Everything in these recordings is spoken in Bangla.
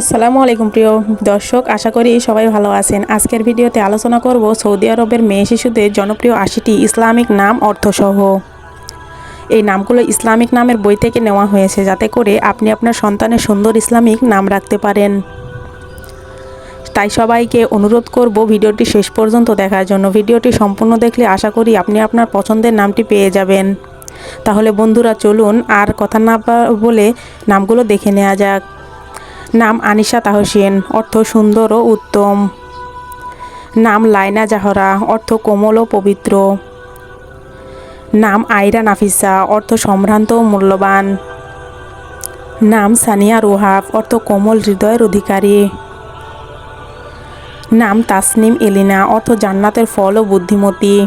আসসালামু আলাইকুম প্রিয় দর্শক, আশা করি সবাই ভালো আছেন। আজকের ভিডিওতে আলোচনা করব সৌদি আরবের মেয়ে শিশুদের জনপ্রিয় আশিটি ইসলামিক নাম, অর্থসহ। এই নামগুলো ইসলামিক নামের বই থেকে নেওয়া হয়েছে, যাতে করে আপনি আপনার সন্তানের সুন্দর ইসলামিক নাম রাখতে পারেন। তাই সবাইকে অনুরোধ করব ভিডিওটি শেষ পর্যন্ত দেখার জন্য। ভিডিওটি সম্পূর্ণ দেখলে আশা করি আপনি আপনার পছন্দের নামটি পেয়ে যাবেন। তাহলে বন্ধুরা, চলুন আর কথা না বলে নামগুলো দেখে নেওয়া যাক। নাম আনিশা তাহসিন, অর্থ সুন্দর ও উত্তম। নাম লাইনা জাহরা, অর্থ কোমল ও পবিত্র। নাম আইরা নাফিসা, অর্থ সম্ভ্রান্ত ও মূল্যবান। নাম সানিয়া রুহাফ, অর্থ কোমল হৃদয়ের অধিকারী। নাম তাসনিম এলিনা, অর্থ জান্নাতের ফল ও বুদ্ধিমতী।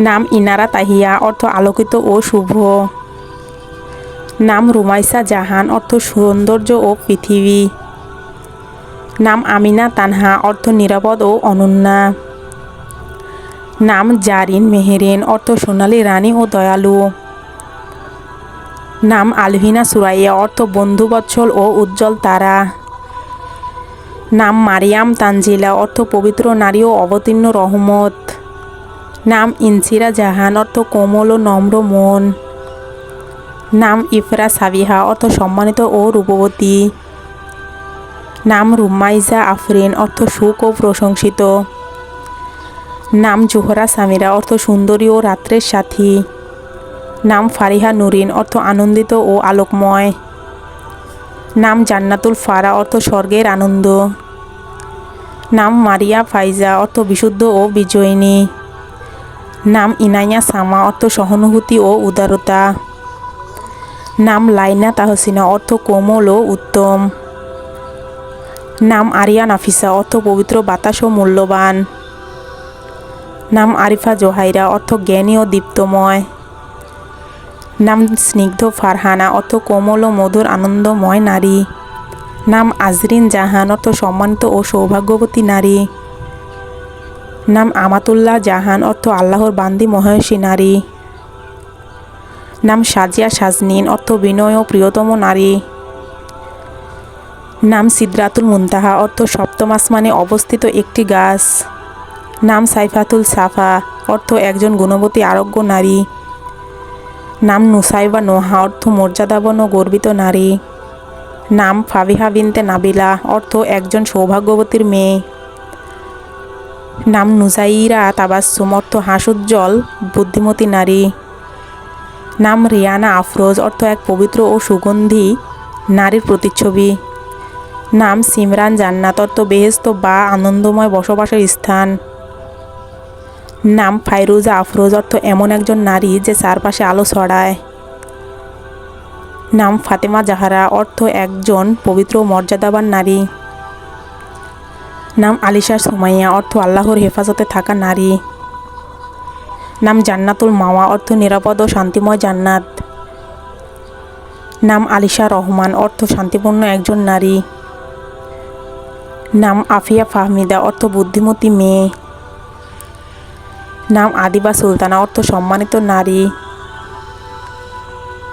নাম ইনারা তাহিয়া, অর্থ আলোকিত ও শুভ। নাম রুমাইসা জাহান, অর্থ সৌন্দর্য ও পৃথিবী। নাম আমিনা তানহা, অর্থ নিরাপদ ও অনন্যা। নাম জারিন মেহেরিন, অর্থ সোনালী রানী ও দয়ালু। নাম আলভিনা সুরাইয়া, অর্থ বন্ধুবৎসল ও উজ্জ্বল তারা। নাম মারিয়াম তানজিলা, অর্থ পবিত্র নারী ও অবতীর্ণ রহমত। নাম ইনসিরা জাহান, অর্থ কোমল ও নম্র মন। নাম ইফরা সাবিহা, অর্থ সম্মানিত ও রূপবতী। নাম রুমাইজা আফরিন, অর্থ সুখ ও প্রশংসিত। নাম জোহরা সামিরা, অর্থ সুন্দরী ও রাত্রের সাথী। নাম ফারিহা নুরিন, অর্থ আনন্দিত ও আলোকময়। নাম জান্নাতুল ফারা, অর্থ স্বর্গের আনন্দ। নাম মারিয়া ফাইজা, অর্থ বিশুদ্ধ ও বিজয়িনী। নাম ইনাইয়া সামা, অর্থ সহানুভূতি ও উদারতা। নাম লাইনা তাহসিনা, অর্থ কোমল ও উত্তম। নাম আরিয়া নাফিসা, অর্থ পবিত্র, বাতাস ও মূল্যবান। নাম আরিফা জোহাইরা, অর্থ জ্ঞানী ও দীপ্তময়। নাম স্নিগ্ধ ফারহানা, অর্থ কোমল ও মধুর, আনন্দময় নারী। নাম আজরিন জাহান, অর্থ সম্মানিত ও সৌভাগ্যবতী নারী। নাম আমাতুল্লাহ জাহান, অর্থ আল্লাহর বান্দি মহেশী নারী। নাম সাজিয়া সাজনিন, অর্থ বিনয় ও প্রিয়তম নারী। নাম সিদ্রাতুল মুনতাহা, অর্থ সপ্তম আসমানে অবস্থিত একটি গাছ। নাম সাইফাতুল সাফা, অর্থ একজন গুণবতী আরোগ্য নারী। নাম নুসাইবা নোহা, অর্থ মর্যাদাবন ও গর্বিত নারী। নাম ফাবিহা বিনতে নাবিলা, অর্থ একজন সৌভাগ্যবতীর মেয়ে। নাম নুজাইরা তাবাসুম অর্থ হাসুজ্জ্বল বুদ্ধিমতী নারী। নাম রিয়ানা আফরোজ অর্থ এক পবিত্র ও সুগন্ধি নারীর প্রতিচ্ছবি। নাম সিমরান জান্নাত অর্থ বেহেস্ত বা আনন্দময় বসবাসের স্থান। নাম ফাইরুজা আফরোজ অর্থ এমন একজন নারী যে চারপাশে আলো ছড়ায়। নাম ফাতেমা জাহারা অর্থ একজন পবিত্র মর্যাদাবান নারী। নাম আলিশা সুমাইয়া অর্থ আল্লাহর হেফাজতে থাকা নারী। নাম জান্নাতুল মাওয়া, অর্থ নিরাপদ ও শান্তিময় জান্নাত। নাম আলিশা রহমান, অর্থ শান্তিপূর্ণ একজন নারী। নাম আফিয়া ফাহমিদা, অর্থ বুদ্ধিমতী মেয়ে। নাম আদিবা সুলতানা, অর্থ সম্মানিত নারী।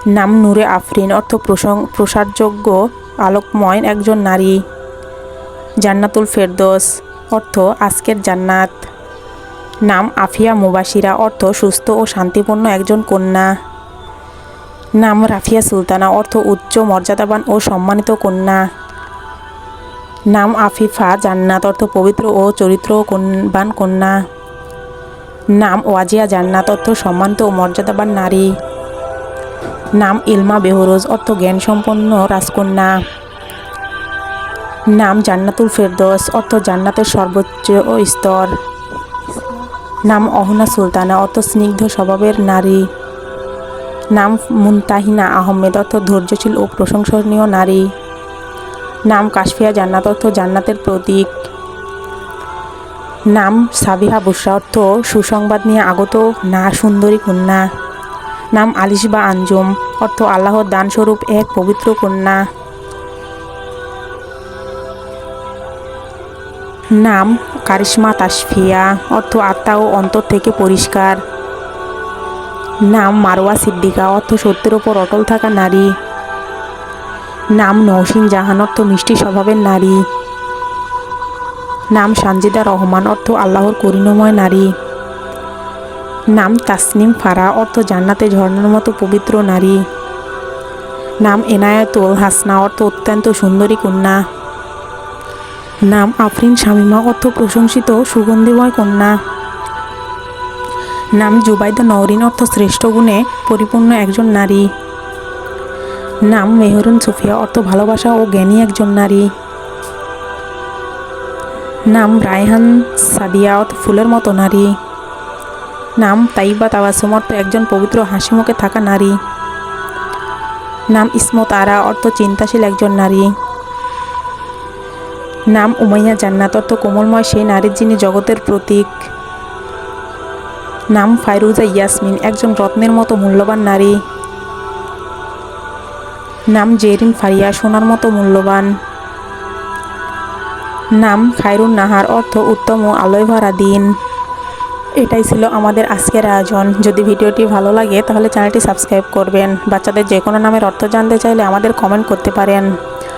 নাম নূরে আফরিন, অর্থ প্রসং- প্রসারযোগ্য আলোকময় একজন নারী। জান্নাতুল ফেরদোস, অর্থ আজকের জান্নাত। নাম আফিয়া মুবাসিরা অর্থ সুস্থ ও শান্তিপূর্ণ একজন কন্যা। নাম রাফিয়া সুলতানা, অর্থ উচ্চ, মর্যাদাবান ও সম্মানিত কন্যা। নাম আফিফা জান্নাত, অর্থ পবিত্র ও চরিত্রবান কন্যা। নাম ওয়াজিয়া জান্নাত, অর্থ সম্মানিত ও মর্যাদাবান নারী। নাম ইলমা বেহরোজ, অর্থ জ্ঞানসম্পন্ন রাজকন্যা। নাম জান্নাতুল ফেরদৌস, অর্থ জান্নাতের সর্বোচ্চ স্তর। নাম অহনা সুলতানা অর্থ স্নিগ্ধ স্বভাবের নারী। নাম মুনতাহিনা আহমেদ অর্থ ধৈর্যশীল ও প্রশংসনীয় নারী। নাম কাশফিয়া জান্নাত, অর্থ জান্নাতের প্রতীক। নাম সাবিহা বুসরা, অর্থ সুসংবাদ নিয়ে আগত না সুন্দরী কন্যা। নাম আলিশ বা আঞ্জুম, অর্থ আল্লাহর দানস্বরূপ এক পবিত্র কন্যা। নাম কারিশমা তাসফিয়া, অর্থ আত্মা ও অন্তর থেকে পরিষ্কার। নাম মারওয়া সিদ্দিকা, অর্থ সত্যের ওপর অটল থাকা নারী। নাম নৌসিন জাহান, অর্থ মিষ্টি স্বভাবের নারী। নাম সানজিদা রহমান, অর্থ আল্লাহর করুণাময় নারী। নাম তাসনিম ফারা, অর্থ জান্নাতে ঝর্ণার মতো পবিত্র নারী। নাম এনায়তুল হাসনা, অর্থ অত্যন্ত সুন্দরী কন্যা। নাম আফরিন শামিমা অর্থ প্রশংসিত সুগন্ধিময় কন্যা। নাম জুবাইদা নওরিন অর্থ শ্রেষ্ঠ গুণে পরিপূর্ণ একজন নারী। নাম মেহরুন সুফিয়া অর্থ ভালোবাসা ও জ্ঞানী একজন নারী। নাম রায়হান সাদিয়া অর্থ ফুলের মতো নারী। নাম তাইবা তাবাসুম অর্থ একজন পবিত্র হাসিমুখে থাকা নারী। নাম ইসমত আরা অর্থ চিন্তাশীল একজন নারী। নাম উমাইয়া জান্নাত, অর্থ কোমলময় সেই নারীর যিনি জগতের প্রতীক। নাম ফাইরুজা ইয়াসমিন, একজন রত্নের মতো মূল্যবান নারী। নাম জেরিন ফারিয়া, সোনার মতো মূল্যবান। নাম খায়রুন নাহার, অর্থ উত্তম ও আলোয় ভরা দিন এটাই ছিল আমাদের আজকের আয়োজন। যদি ভিডিওটি ভালো লাগে, তাহলে চ্যানেলটি সাবস্ক্রাইব করবেন। বাচ্চাদের যে কোনো নামের অর্থ জানতে চাইলে আমাদের কমেন্ট করতে পারেন।